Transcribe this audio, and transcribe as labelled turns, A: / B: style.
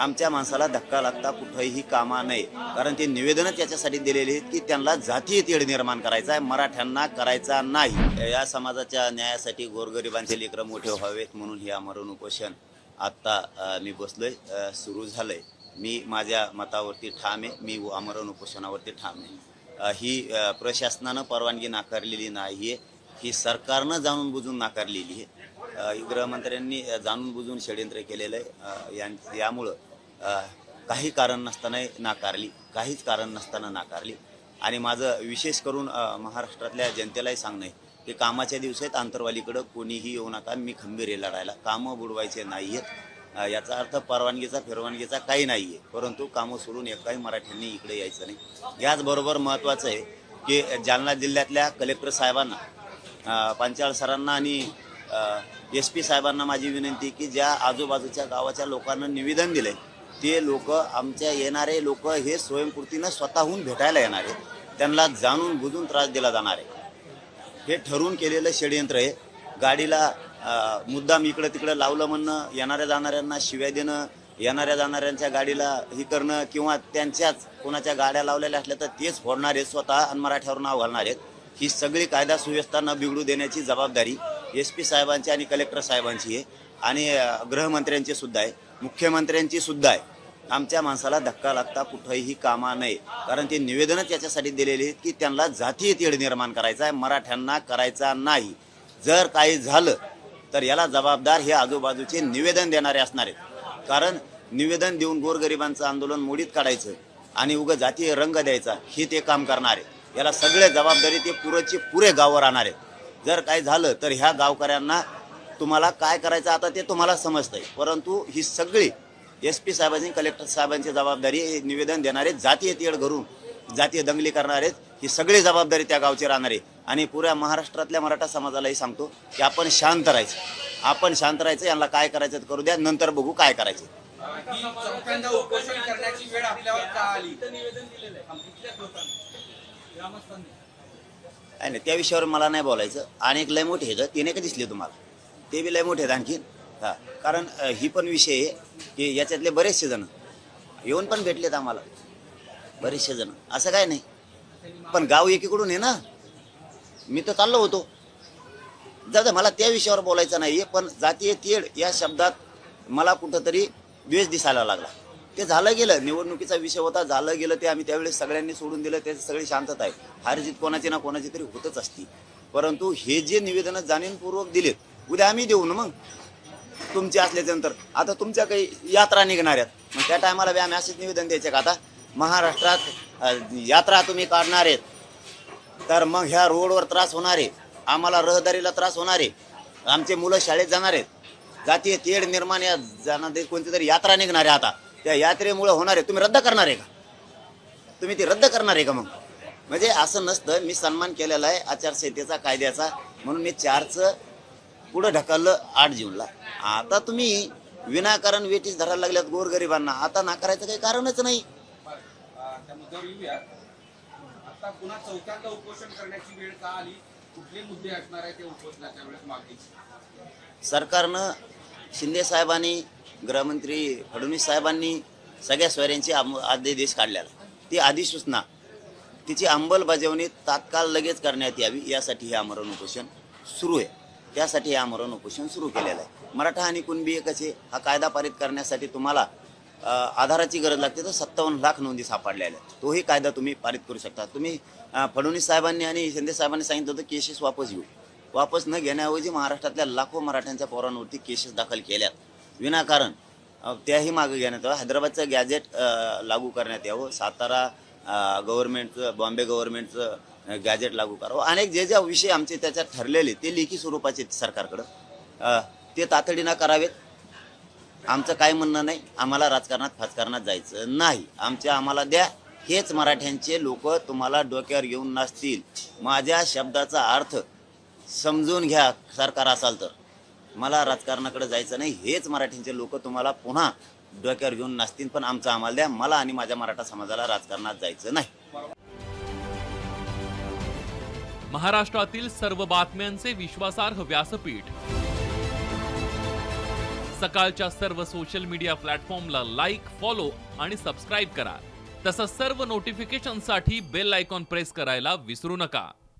A: आमच्या माणसाला धक्का लागता कुठंही कामा नये. कारण ते निवेदनच याच्यासाठी दिलेली आहेत की त्यांना जातीय तेढ निर्माण करायचा आहे मराठ्यांना करायचा नाही. या समाजाच्या न्यायासाठी गोरगरिबांचे लेकरं मोठे व्हावेत म्हणून हे आमरण उपोषण आत्ता मी बसलोय. सुरू झालंय. मी माझ्या मतावरती ठाम आहे. मी आमरण उपोषणावरती ठाम आहे. ही प्रशासनानं परवानगी नाकारलेली नाही आहे ही सरकारनं जाणून बुजून नाकारलेली आहे. गृहमंत्र्यांनी जाणून बुजून षडयंत्र केलेलं आहे यां- यामुळं काही कारण नसतानाही नाकारली काहीच कारण नसताना नाकारली. आणि माझं विशेष करून महाराष्ट्रातल्या जनतेलाही सांगणं आहे की कामाच्या दिवसात आंतरवालीकडं कोणीही येऊ नका मी खंबीर आहे लढायला. कामं बुडवायचे नाही आहेत याचा अर्थ परवानगीचा फिरवानगीचा काही नाही आहे परंतु कामं सोडून एकाही मराठ्यांनी इकडे यायचं नाही. याचबरोबर महत्त्वाचं आहे की जालना जिल्ह्यातल्या कलेक्टर साहेबांना पांचाळ सरांना आणि एस पी साहेबांना माझी विनंती की ज्या आजूबाजूच्या गावाच्या लोकांना निवेदन दिले ते लोक आमच्या येणारे लोक हे स्वयंपूर्तीनं स्वतःहून भेटायला येणार आहेत. त्यांना जाणून बुजून त्रास दिला जाणार आहे. हे ठरवून केलेलं षडयंत्र आहे. गाडीला मुद्दाम इकडं तिकडं लावलं म्हणणं येणाऱ्या जाणाऱ्यांना शिव्या देणं येणाऱ्या जाणाऱ्यांच्या गाडीला ही करणं किंवा त्यांच्याच कोणाच्या गाड्या लावलेल्या असल्या तर तेच फोडणारे आहेत स्वतः आणि मराठ्यावर नाव घालणार आहेत. ही सगळी कायदा सुव्यवस्था न बिघडू देण्याची जबाबदारी एस पी साहेबांची आणि कलेक्टर साहेबांची आहे. आणि गृहमंत्र्यांची सुद्धा आहे. मुख्यमंत्र्यांची सुद्धा आहे. आमच्या माणसाला धक्का लागता कुठंही कामा नये. कारण ते निवेदनच याच्यासाठी दिलेली आहेत की त्यांना जातीय तेढ निर्माण करायचा आहे. मराठ्यांना करायचा नाही. जर काही झालं तर याला जबाबदार हे आजूबाजूचे निवेदन देणारे असणार आहेत. कारण निवेदन देऊन गोरगरिबांचं आंदोलन मोडीत काढायचं आणि उगं जातीय रंग द्यायचा हे ते काम करणार आहे याला सगळे जबाबदारी ते पुरेचे पुरे गावावर राहणार आहेत. जर काय झालं तर ह्या गावकऱ्यांना तुम्हाला काय करायचं आता ते तुम्हाला समजतंय. परंतु ही सगळी एस पी साहेबांची कलेक्टर साहेबांची जबाबदारी हे निवेदन देणारे जातीय तेढ घरून जातीय दंगली करणारे ही सगळी जबाबदारी त्या गावची राहणार. आहे आणि पुऱ्या महाराष्ट्रातल्या मराठा समाजालाही सांगतो की आपण शांत राहायचं. आपण शांत राहायचं यांना काय करायचं करू द्या नंतर बघू काय करायचं.
B: उपोषण करण्याची वेळ आपल्यावर का आली?
A: आहे ना त्या विषयावर मला नाही बोलायचं. आणि एक लय मोठे आहेत ते नाही का दिसले तुम्हाला. ते बी लय मोठे आहेत आणखीन. हा कारण अ, ही पण विषय आहे की याच्यातले बरेचसे जण येऊन पण भेटलेत आम्हाला. बरेचसे जण. असं काय नाही. पण गाव एकीकडून आहे ना मी तर चाललो होतो. जाऊ दे मला त्या विषयावर बोलायचं नाही पण जातीय तेढ या शब्दात मला कुठंतरी द्वेष दिसायला लागला. ते झालं गेलं. निवडणुकीचा विषय होता झालं गेलं ते आम्ही त्यावेळेस सगळ्यांनी सोडून दिलं. ते सगळी शांतता आहे. हारजीत कोणाची ना कोणाची तरी होतच असती. परंतु हे जे निवेदनं जाणीवपूर्वक दिलेत उद्या आम्ही देऊ ना मग? तुमचे असल्याच्यानंतर आता तुमच्या काही यात्रा निघणार आहेत. मग त्या टायमाला बी आम्ही असेच निवेदन द्यायचे का आता? महाराष्ट्रात यात्रा तुम्ही काढणार आहेत. तर मग ह्या रोडवर त्रास होणार आहे. आम्हाला रहदारीला त्रास होणार आहे. आमचे मुलं शाळेत जाणार आहेत. जातीय तेढ निर्माण या जाणार कोणती तरी यात्रा निघणार आहे आता. त्या यात्रेमुळे होणार आहे. तुम्ही रद्द करणार आहे का? तुम्ही ती रद्द करणार आहे का मग? म्हणजे असं नसतं मी सन्मान केलेला आहे आचारसंहितेचा कायद्याचा. म्हणून मी चारचं पुढं ढकललं आठ जूनला. आता तुम्ही विनाकारण वेटीस धरायला लागल्यात गोरगरिबांना. आता नाकारायचं काही कारणच नाही. सरकारनं शिंदे साहेबांनी गृहमंत्री फडणवीस साहेबांनी सगळ्या स्वैर्यांची आम- आदेश काढलेला. ती अधिसूचना तिची अंमलबजावणी तात्काळ लगेच करण्यात यावी यासाठी हे आमरण उपोषण सुरू आहे. त्यासाठी हे आमरण उपोषण सुरू केलेलं आहे. मराठा आणि कुणबी एकचे हा कायदा पारित करण्यासाठी तुम्हाला आधाराची गरज लागते तर सत्तावन्न लाख नोंदी सापडलेल्या आहेत. तोही कायदा तुम्ही पारित करू शकता. तुम्ही फडणवीस साहेबांनी आणि शिंदे साहेबांनी सांगितलं होतं केसेस वापस घेऊ. वापस न घेण्याऐवजी महाराष्ट्रातल्या लाखो मराठ्यांच्या पोरांवरती केसेस दाखल केल्यात. विनाकारण. त्याही मागे घेण्यात यावं. हैदराबादचं गॅजेट लागू करण्यात यावं. सातारा गव्हर्नमेंटचं बॉम्बे गव्हर्नमेंटचं गॅजेट लागू करावं. अनेक जे ज्या विषय आमचे त्याच्यात ठरलेले ते लेखी स्वरूपाचे सरकारकडं. ते तातडीनं करावेत. आमचं काय म्हणणं नाही. आम्हाला राजकारणात फाजकारणात जायचं नाही. आमच्या आम्हाला द्या. हेच मराठ्यांचे लोक तुम्हाला डोक्यावर घेऊन नसतील माझ्या शब्दाचा अर्थ समजून घ्या सरकार असाल तर. मला राजकारणाकडे जायचं नाही. हेच मराठींचे लोक तुम्हाला पुन्हा डोक्यावर घेऊन नसतील पण आमचा आम्हाला द्या. मला आणि माझ्या मराठा समाजाला राजकारणात जायचं नाही.
C: महाराष्ट्रातील सर्व बातम्यांचे विश्वासार्ह व्यासपीठ. सकाळच्या सर्व सोशल मीडिया प्लॅटफॉर्मला लाईक फॉलो आणि सबस्क्राईब करा. तसंच सर्व नोटिफिकेशनसाठी बेल आयकॉन प्रेस करायला विसरू नका.